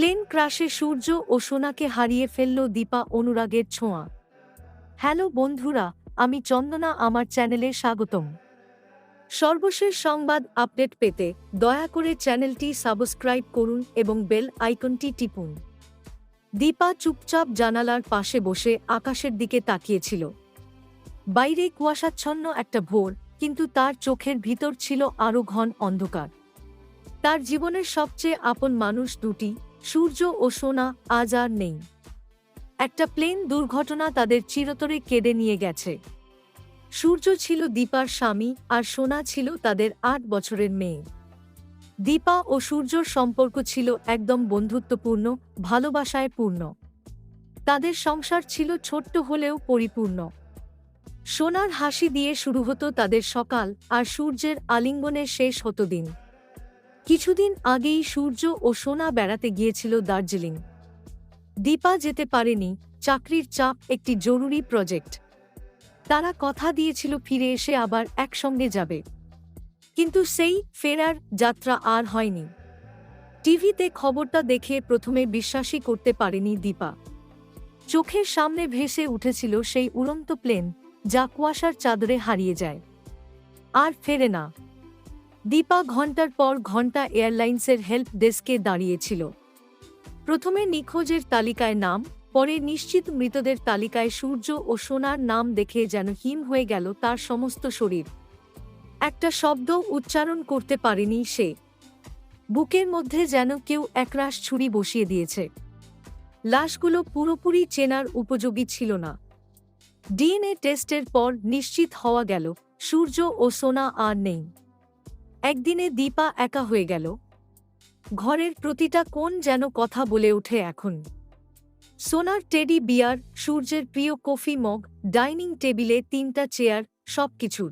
Plane ক্রাশে সূর্য ও সোনাকে হারিয়ে ফেলল দীপা অনুরাগের ছোঁয়া। হ্যালো বন্ধুরা, আমি চন্দনা, আমার চ্যানেলে স্বাগতম। সর্বশেষ সংবাদ আপডেট পেতে দয়া করে চ্যানেলটি সাবস্ক্রাইব করুন এবং বেল আইকনটি টিপুন। দীপা চুপচাপ জানালার পাশে বসে আকাশের দিকে তাকিয়েছিল। বাইরে কুয়াশাচ্ছন্ন একটা ভোর, কিন্তু তার চোখের ভিতর ছিল আরও ঘন অন্ধকার। তার জীবনের সবচেয়ে আপন মানুষ দুটি সূর্য ও সোনা আজ আর নেই। একটা প্লেন দুর্ঘটনা তাদের চিরতরে কেড়ে নিয়ে গেছে। সূর্য ছিল দীপার স্বামী আর সোনা ছিল তাদের আট বছরের মেয়ে। দীপা ও সূর্যর সম্পর্ক ছিল একদম বন্ধুত্বপূর্ণ, ভালোবাসায় পূর্ণ। তাদের সংসার ছিল ছোট্ট হলেও পরিপূর্ণ। সোনার হাসি দিয়ে শুরু হতো তাদের সকাল আর সূর্যের আলিঙ্গনে শেষ হতো দিন। কিছুদিন আগেই সূর্য ও সোনা বেড়াতে গিয়েছিল দার্জিলিং। দীপা যেতে পারেনি, চাকরির চাপ একটি জরুরি প্রজেক্ট। তারা কথা দিয়েছিল ফিরে এসে আবার একসঙ্গে যাবে। কিন্তু সেই ফেরার যাত্রা আর হয়নি। টিভিতে খবরটা দেখে প্রথমে বিশ্বাসই করতে পারেনি দীপা। চোখের সামনে ভেসে উঠেছিল সেই উড়ন্ত প্লেন যা কুয়াশার চাদরে হারিয়ে যায়। আর ফেরে না। দীপা ঘণ্টার পর ঘণ্টা এয়ারলাইন্সের হেল্প ডেস্কে দাঁড়িয়েছিল। প্রথমে নিখোঁজের তালিকায় নাম, পরে নিশ্চিত মৃতদের তালিকায় সূর্য ও সোনার নাম দেখে যেন হিম হয়ে গেল তার সমস্ত শরীর। একটা শব্দ উচ্চারণ করতে পারেনি সে। বুকের মধ্যে যেন কেউ একরাশ ছুরি বসিয়ে দিয়েছে। লাশগুলো পুরোপুরি চেনার উপযোগী ছিল না। ডিএনএ টেস্টের পর নিশ্চিত হওয়া গেল, সূর্য ও সোনা আর নেই। একদিনে দীপা একা হয়ে গেল। ঘরের প্রতিটা কোন যেন কথা বলে ওঠে এখন। সোনার টেডি বিয়ার, সূর্যের প্রিয় কফি মগ, ডাইনিং টেবিলে তিনটা চেয়ার, সবকিছুর।